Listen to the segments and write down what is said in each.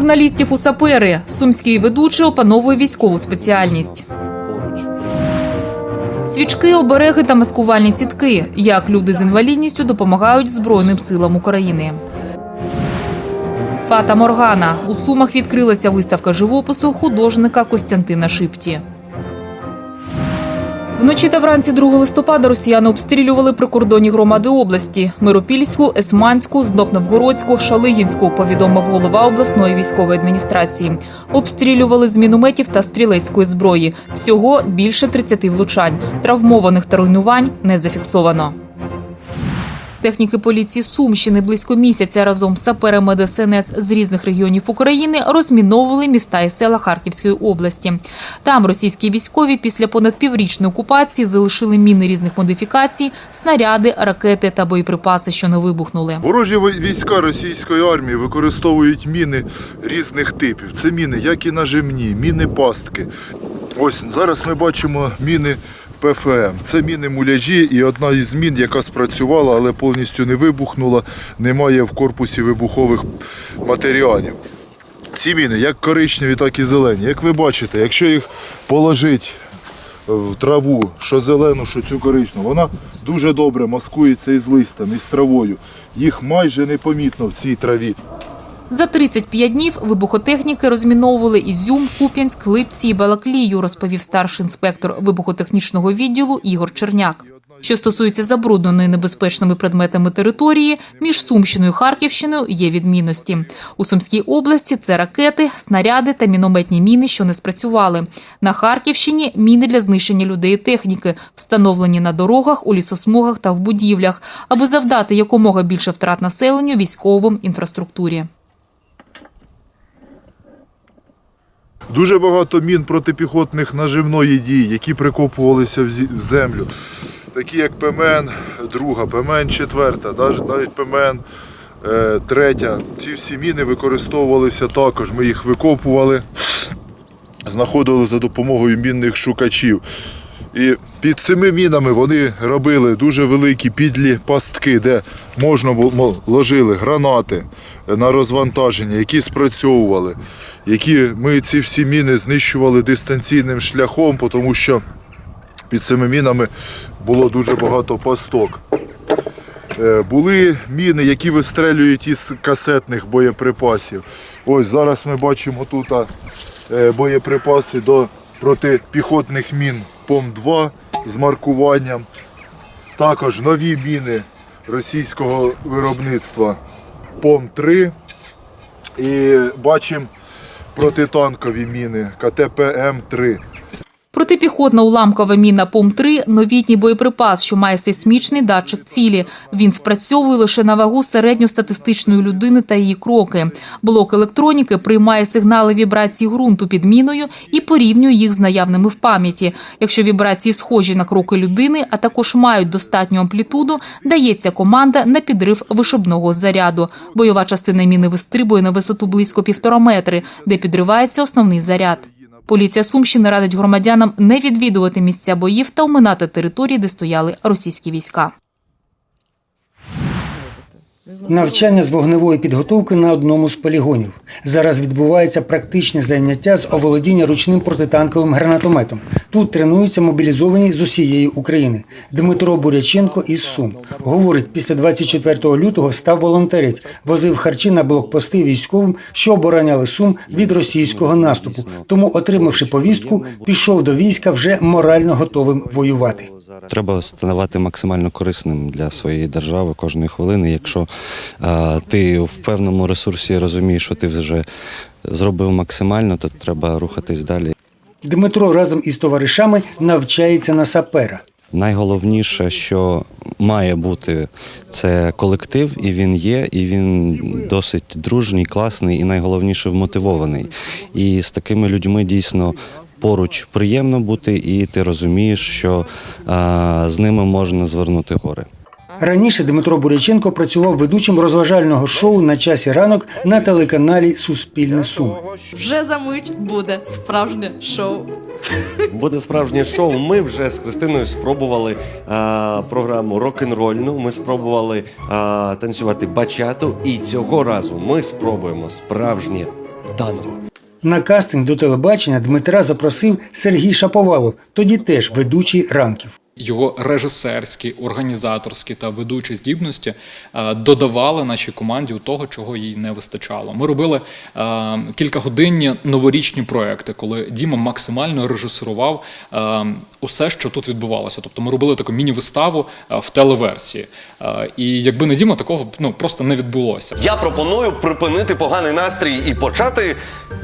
журналістів у сапери. Сумський ведучий опановує військову спеціальність. Свічки, обереги та маскувальні сітки. Як люди з інвалідністю допомагають Збройним силам України. Фата Моргана. У Сумах відкрилася виставка живопису художника Костянтина Шипті. Вночі та вранці 2 листопада росіяни обстрілювали прикордонні громади області Миропільську, Есманську, Знопновгородську, Шалигінську, повідомив голова обласної військової адміністрації. Обстрілювали з мінометів та стрілецької зброї. Всього більше 30 влучань. Травмованих та руйнувань не зафіксовано. Техніки поліції Сумщини близько місяця разом з саперами ДСНС з різних регіонів України розміновували міста і села Харківської області. Там російські військові після понад піврічної окупації залишили міни різних модифікацій, снаряди, ракети та боєприпаси, що не вибухнули. Ворожі війська російської армії використовують міни різних типів. Це міни, як і нажимні, міни пастки. Ось зараз ми бачимо міни ПФМ. Це міни муляжі, і одна із мін, яка спрацювала, але повністю не вибухнула, немає в корпусі вибухових матеріалів. Ці міни, як коричневі, так і зелені. Як ви бачите, якщо їх положить в траву, що зелену, що цю коричневу, вона дуже добре маскується із листом, із травою. Їх майже непомітно в цій траві. За 35 днів вибухотехніки розміновували Ізюм, Куп'янськ, Липці і Балаклію, розповів старший інспектор вибухотехнічного відділу Ігор Черняк. Що стосується забрудненої небезпечними предметами території, між Сумщиною і Харківщиною є відмінності. У Сумській області це ракети, снаряди та мінометні міни, що не спрацювали. На Харківщині міни для знищення людей і техніки, встановлені на дорогах, у лісосмугах та в будівлях, аби завдати якомога більше втрат населенню військовим інфраструктурі. Дуже багато мін протипіхотних наживної дії, які прикопувалися в землю. Такі як ПМН, друга, ПМН четверта, навіть ПМН е, третя. Ці всі міни використовувалися також. Ми їх викопували, знаходили за допомогою мінних шукачів. І під цими мінами вони робили дуже великі підлі пастки, де можна було ложили гранати на розвантаження, які спрацьовували, які ми ці всі міни знищували дистанційним шляхом, тому що під цими мінами було дуже багато пасток. Е, Були міни, які вистрелюють із касетних боєприпасів. Ось зараз ми бачимо тут е, боєприпаси до протипіхотних мін ПОМ-2 з маркуванням. Також нові міни російського виробництва ПОМ-3. І бачимо протитанкові міни КТПМ-3. Протипіхотна уламкова міна ПОМ-3 – новітній боєприпас, що має сейсмічний датчик цілі. Він спрацьовує лише на вагу середньостатистичної людини та її кроки. Блок електроніки приймає сигнали вібрації ґрунту під міною і порівнює їх з наявними в пам'яті. Якщо вібрації схожі на кроки людини, а також мають достатню амплітуду, дається команда на підрив вишибного заряду. Бойова частина міни вистрибує на висоту близько півтора метри, де підривається основний заряд. Поліція Сумщини радить громадянам не відвідувати місця боїв та оминати території, де стояли російські війська. Навчання з вогневої підготовки на одному з полігонів. Зараз відбувається практичне заняття з оволодіння ручним протитанковим гранатометом. Тут тренуються мобілізовані з усієї України. Дмитро Буряченко із Сум говорить, після 24 лютого став волонтерить, возив харчі на блокпости військовим, що обороняли Сум від російського наступу. Тому, отримавши повістку, пішов до війська вже морально готовим воювати. Треба ставати максимально корисним для своєї держави кожної хвилини. Якщо е, ти в певному ресурсі розумієш, що ти вже зробив максимально, то треба рухатись далі. Дмитро разом із товаришами навчається на сапера. Найголовніше, що має бути, це колектив, і він є, і він досить дружній, класний, і найголовніше вмотивований. І з такими людьми дійсно. Поруч приємно бути, і ти розумієш, що а, з ними можна звернути гори. Раніше Дмитро Буряченко працював ведучим розважального шоу на часі ранок на телеканалі Суспільне Суми. Вже за мить буде справжнє шоу. Буде справжнє шоу. Ми вже з Христиною спробували а, програму рок-н-рольну. Ми спробували а, танцювати бачату. І цього разу ми спробуємо справжнє Богданова. На кастинг до телебачення Дмитра запросив Сергій Шаповалов, тоді теж ведучий ранків. Його режисерські, організаторські та ведучі здібності е, додавали нашій команді у того, чого їй не вистачало. Ми робили е, кількагодинні новорічні проекти, коли Діма максимально режисерував е, усе, що тут відбувалося. Тобто ми робили таку міні-виставу в телеверсії. І якби не Діма, такого ну просто не відбулося. Я пропоную припинити поганий настрій і почати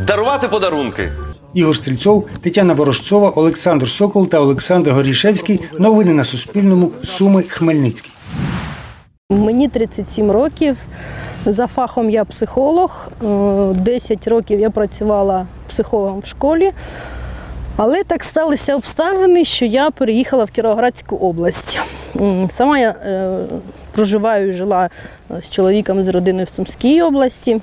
дарувати подарунки. Ігор Стрільцов, Тетяна Ворожцова, Олександр Сокол та Олександр Горішевський. Новини на Суспільному. Суми Хмельницький. Мені 37 років. За фахом я психолог. Е, 10 років я працювала психологом в школі. Але так сталися обставини, що я переїхала в Кіровоградську область. Сама я е, проживаю і жила е, з чоловіком з родиною в Сумській області.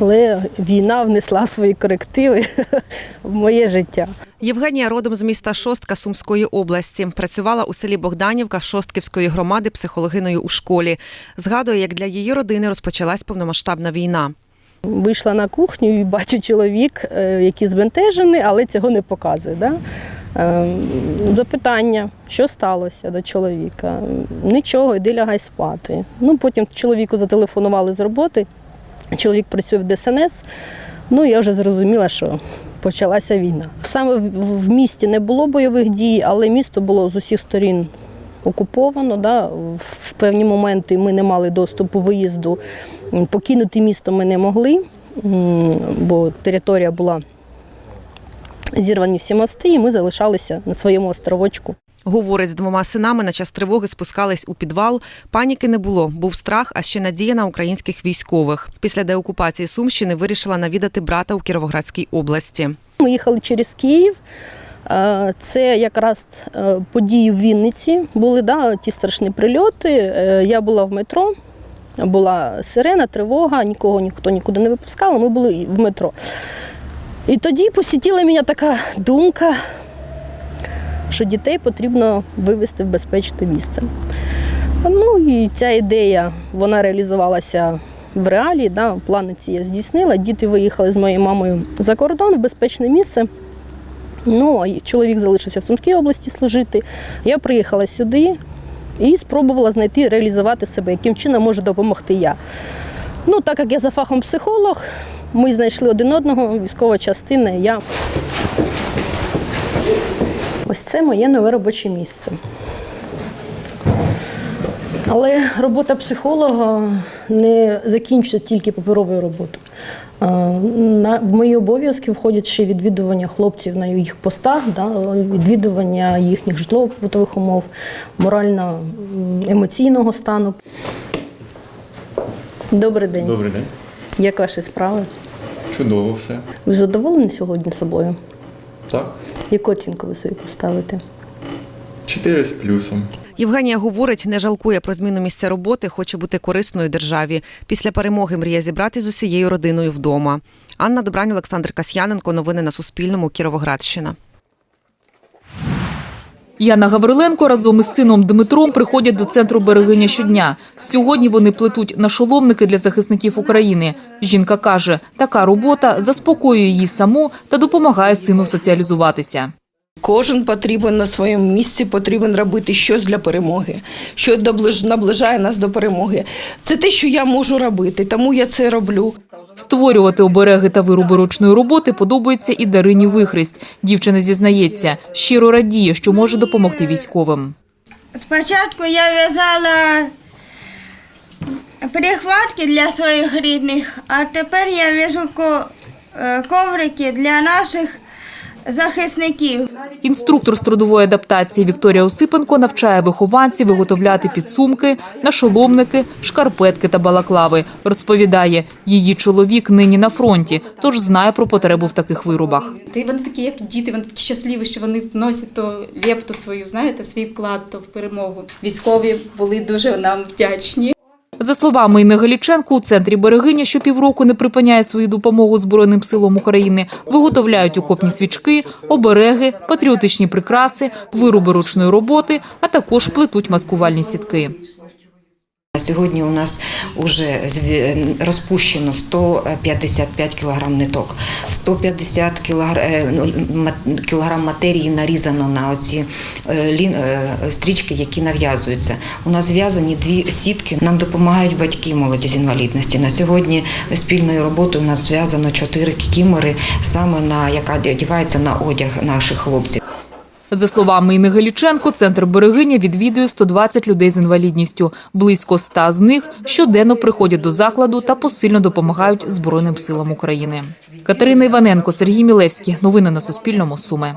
Але війна внесла свої корективи в моє життя. Євгенія родом з міста Шостка Сумської області. Працювала у селі Богданівка Шостківської громади психологиною у школі. Згадує, як для її родини розпочалась повномасштабна війна. Вийшла на кухню і бачу чоловік, е, який збентежений, але цього не показує. Да? Е, Запитання, що сталося до чоловіка? Нічого, йди лягай спати. Ну, потім чоловіку зателефонували з роботи. Чоловік працює в ДСНС. Ну, я вже зрозуміла, що почалася війна. Саме в- місті не було бойових дій, але місто було з усіх сторін окуповано. Да? В певні моменти ми не мали доступу виїзду. Покинути місто ми не могли, бо територія була зірвані всі мости, і ми залишалися на своєму островочку. Говорить, з двома синами на час тривоги спускались у підвал. Паніки не було, був страх, а ще надія на українських військових. Після деокупації Сумщини вирішила навідати брата у Кіровоградській області. Ми їхали через Київ. Е, Це якраз е, події в Вінниці були да, ті страшні прильоти. Е, Я була в метро, була сирена, тривога, нікого ніхто нікуди не випускав, ми були в метро. І тоді посітила мене така думка, що дітей потрібно вивезти в безпечне місце. Ну і ця ідея вона реалізувалася в реалі. Да, плани ці я здійснила. Діти виїхали з моєю мамою за кордон в безпечне місце. Ну, а чоловік залишився в Сумській області служити. Я приїхала сюди і спробувала знайти, реалізувати себе, яким чином можу допомогти я. Ну, так як я за фахом психолог, ми знайшли один одного, військова частина, я. Ось це моє нове робоче місце. Але робота психолога не закінчується тільки паперовою роботою. В мої обов'язки входять ще відвідування хлопців на їх постах, да, відвідування їхніх житлово-побутових умов, морально-емоційного стану. Добрий день. Добрий день. Як ваші справи? Чудово все. Ви задоволені сьогодні собою? Так. Яку оцінку ви собі поставите? Чотири з плюсом. Євгенія говорить, не жалкує про зміну місця роботи, хоче бути корисною державі. Після перемоги мріє зібрати з усією родиною вдома. Анна Добрань, Олександр Касьяненко. Новини на Суспільному. Кіровоградщина. Яна Гавриленко разом із сином Дмитром приходять до центру берегиня щодня. Сьогодні вони плетуть нашоломники для захисників України. Жінка каже, така робота заспокоює її саму та допомагає сину соціалізуватися. Кожен потрібен на своєму місці, потрібен робити щось для перемоги, що наближає нас до перемоги. Це те, що я можу робити, тому я це роблю. Створювати обереги та вироби ручної роботи подобається і Дарині Вихрест. Дівчина зізнається, щиро радіє, що може допомогти військовим. Спочатку я в'язала прихватки для своїх рідних, а тепер я в'яжу е, коврики для наших захисників. Інструктор з трудової адаптації Вікторія Осипенко навчає вихованців виготовляти підсумки, нашоломники, шкарпетки та балаклави. Розповідає, її чоловік нині на фронті, тож знає про потребу в таких виробах. Та й вони такі, як діти, вони такі щасливі, що вони вносять то лепту свою, знаєте, свій вклад то в перемогу. Військові були дуже нам вдячні. За словами Інни Галіченко, у центрі берегиня що півроку не припиняє свою допомогу Збройним силам України, виготовляють окопні свічки, обереги, патріотичні прикраси, вироби ручної роботи, а також плетуть маскувальні сітки. Сьогодні у нас вже розпущено 155 кг ниток, 150 кг, кілограм матерії нарізано на оці е, е, стрічки, які нав'язуються. У нас зв'язані дві сітки. Нам допомагають батьки молоді з інвалідності. На сьогодні спільною роботою у нас зв'язано чотири кікімори, саме на яка одягається на одяг наших хлопців. За словами Інни Галіченко, центр берегиня відвідує 120 людей з інвалідністю. Близько 100 з них щоденно приходять до закладу та посильно допомагають Збройним силам України. Катерина Іваненко, Сергій Мілевський. Новини на Суспільному. Суми.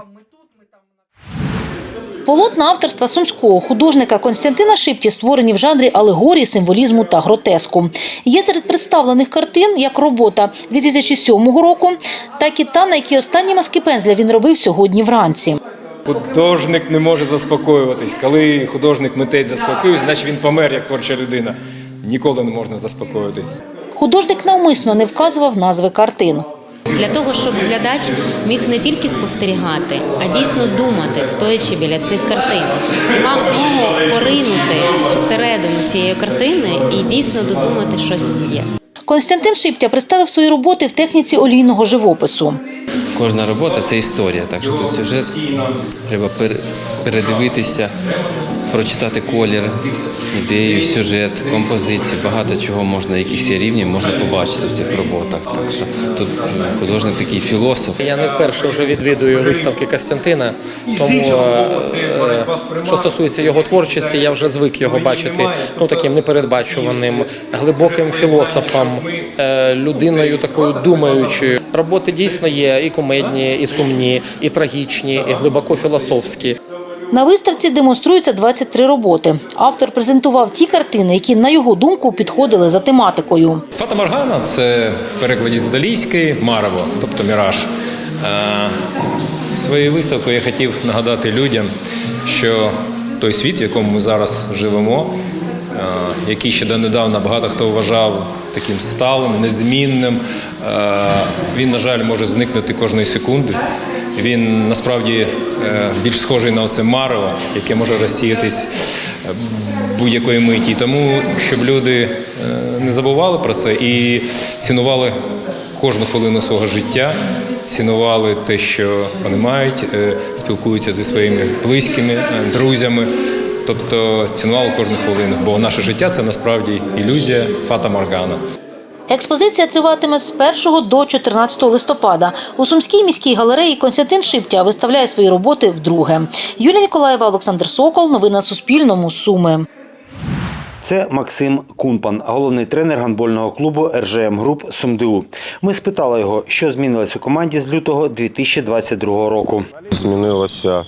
Полотна авторства сумського художника Константина Шипті створені в жанрі алегорії, символізму та гротеску. Є серед представлених картин як робота 2007 року, так і та, на якій останні маски пензля він робив сьогодні вранці. Художник не може заспокоюватись. Коли художник митець заспокоюється, значить він помер як творча людина. Ніколи не можна заспокоїтись. Художник навмисно не вказував назви картин. Для того, щоб глядач міг не тільки спостерігати, а дійсно думати, стоячи біля цих картин, і мав змогу поринути всередину цієї картини і дійсно додумати щось є. Константин Шиптя представив свої роботи в техніці олійного живопису. Кожна робота це історія, так що тут сюжет треба передивитися, прочитати колір, ідею, сюжет, композицію. Багато чого можна, якихось рівнів можна побачити в цих роботах. Так що тут художник такий філософ. Я не вперше вже відвідую виставки Костянтина, тому е, е, що стосується його творчості, я вже звик його бачити ну таким непередбачуваним, глибоким філософом, е, людиною такою думаючою. Роботи дійсно є і кумедні, і сумні, і трагічні, і глибоко філософські. На виставці демонструються 23 роботи. Автор презентував ті картини, які, на його думку, підходили за тематикою. Фата Моргана це перекладі з італійської марево, тобто міраж. Е, Своєю виставкою я хотів нагадати людям, що той світ, в якому ми зараз живемо, який ще донедавна багато хто вважав таким сталим, незмінним, е, він, на жаль, може зникнути кожної секунди. Він насправді е, більш схожий на оце марево, яке може розсіятись е, будь-якої миті. Тому щоб люди е, не забували про це і цінували кожну хвилину свого життя, цінували те, що вони мають, е, спілкуються зі своїми близькими, е, друзями. Тобто цінували кожну хвилину, бо наше життя це насправді ілюзія Фата Моргана. Експозиція триватиме з 1 до 14 листопада. У Сумській міській галереї Константин Шиптя виставляє свої роботи вдруге. Юлія Ніколаєва, Олександр Сокол. Новини на Суспільному. Суми. Це Максим Кунпан, головний тренер гандбольного клубу РЖМ Груп СумДУ. Ми спитали його, що змінилось у команді з лютого 2022 року. Змінилося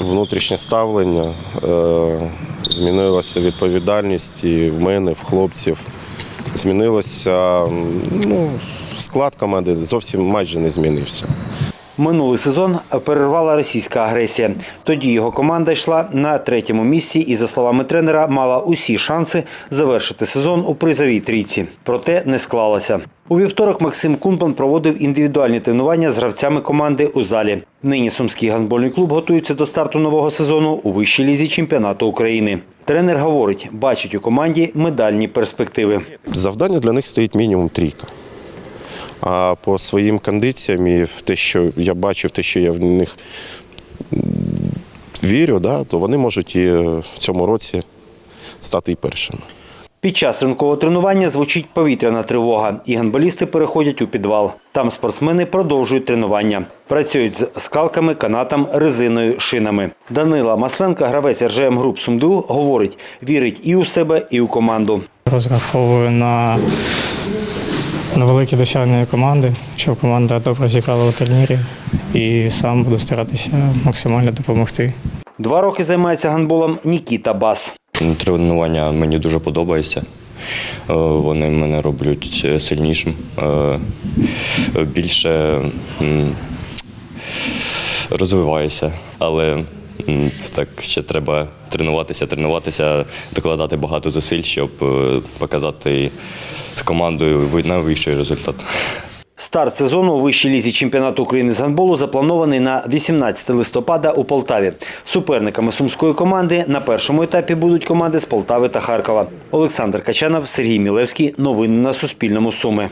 внутрішнє, ставлення, е, змінилася відповідальність і в мене, в хлопців. Змінилося ну, склад команди зовсім майже не змінився. Минулий сезон перервала російська агресія. Тоді його команда йшла на третьому місці і, за словами тренера, мала усі шанси завершити сезон у призовій трійці. Проте не склалося. У вівторок Максим Кунпан проводив індивідуальні тренування з гравцями команди у залі. Нині Сумський гандбольний клуб готується до старту нового сезону у вищій лізі чемпіонату України. Тренер говорить, бачить у команді медальні перспективи. Завдання для них стоїть мінімум трійка. А по своїм кондиціям і в те, що я бачу, в те, що я в них вірю, да, то вони можуть і в цьому році стати і першими. Під час ринкового тренування звучить повітряна тривога, і гандболісти переходять у підвал. Там спортсмени продовжують тренування. Працюють з скалками, канатом, резиною, шинами. Данила Масленка, гравець РЖМ Груп Сумду, говорить, вірить і у себе, і у команду. Розраховую на, на великі досягнення команди, щоб команда добре зіграла у турнірі і сам буду старатися максимально допомогти. Два роки займається гандболом Нікіта Бас. Тренування мені дуже подобається. Е, Вони мене роблять сильнішим, е, більше розвиваюся, але так ще треба тренуватися, тренуватися, докладати багато зусиль, щоб е, показати з командою ви- найвищий результат. Старт сезону у вищій лізі чемпіонату України з гандболу запланований на 18 листопада у Полтаві. Суперниками сумської команди на першому етапі будуть команди з Полтави та Харкова. Олександр Качанов, Сергій Мілевський. Новини на Суспільному. Суми.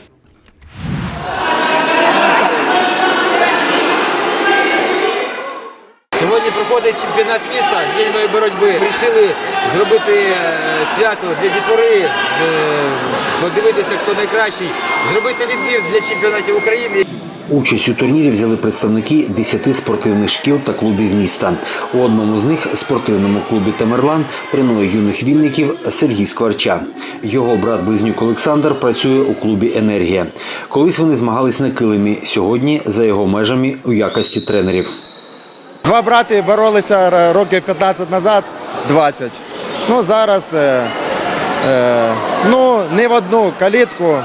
Чемпіонат міста з вільної боротьби. Рішили зробити е, свято для дітвори, е, подивитися, хто найкращий, зробити відбір для чемпіонатів України. Участь у турнірі взяли представники 10 спортивних шкіл та клубів міста. У одному з них, спортивному клубі Тамерлан, тренує юних вінників Сергій Скварча. Його брат близнюк Олександр працює у клубі Енергія. Колись вони змагались на килимі. Сьогодні за його межами у якості тренерів. Два брати боролися років 15 назад, 20. Ну зараз е, е, ну, не в одну калітку.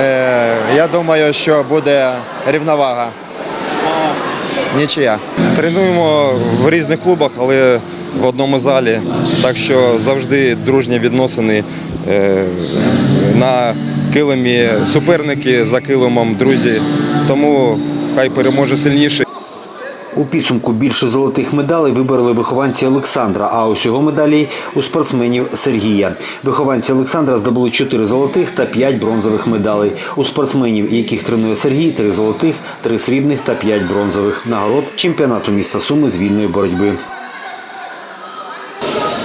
Е, я думаю, що буде рівновага. Нічия. Тренуємо в різних клубах, але в одному залі. Так що завжди дружні відносини е, на килимі, суперники за килимом, друзі. Тому хай переможе сильніший. У підсумку більше золотих медалей вибороли вихованці Олександра, а усього медалей у спортсменів Сергія. Вихованці Олександра здобули 4 золотих та 5 бронзових медалей. У спортсменів, яких тренує Сергій, 3 золотих, 3 срібних та 5 бронзових нагород чемпіонату міста Суми з вільної боротьби.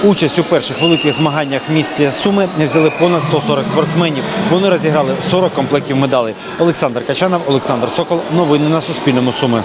Участь у перших великих змаганнях місті Суми взяли понад 140 спортсменів. Вони розіграли 40 комплектів медалей. Олександр Качанов, Олександр Сокол. Новини на Суспільному Суми.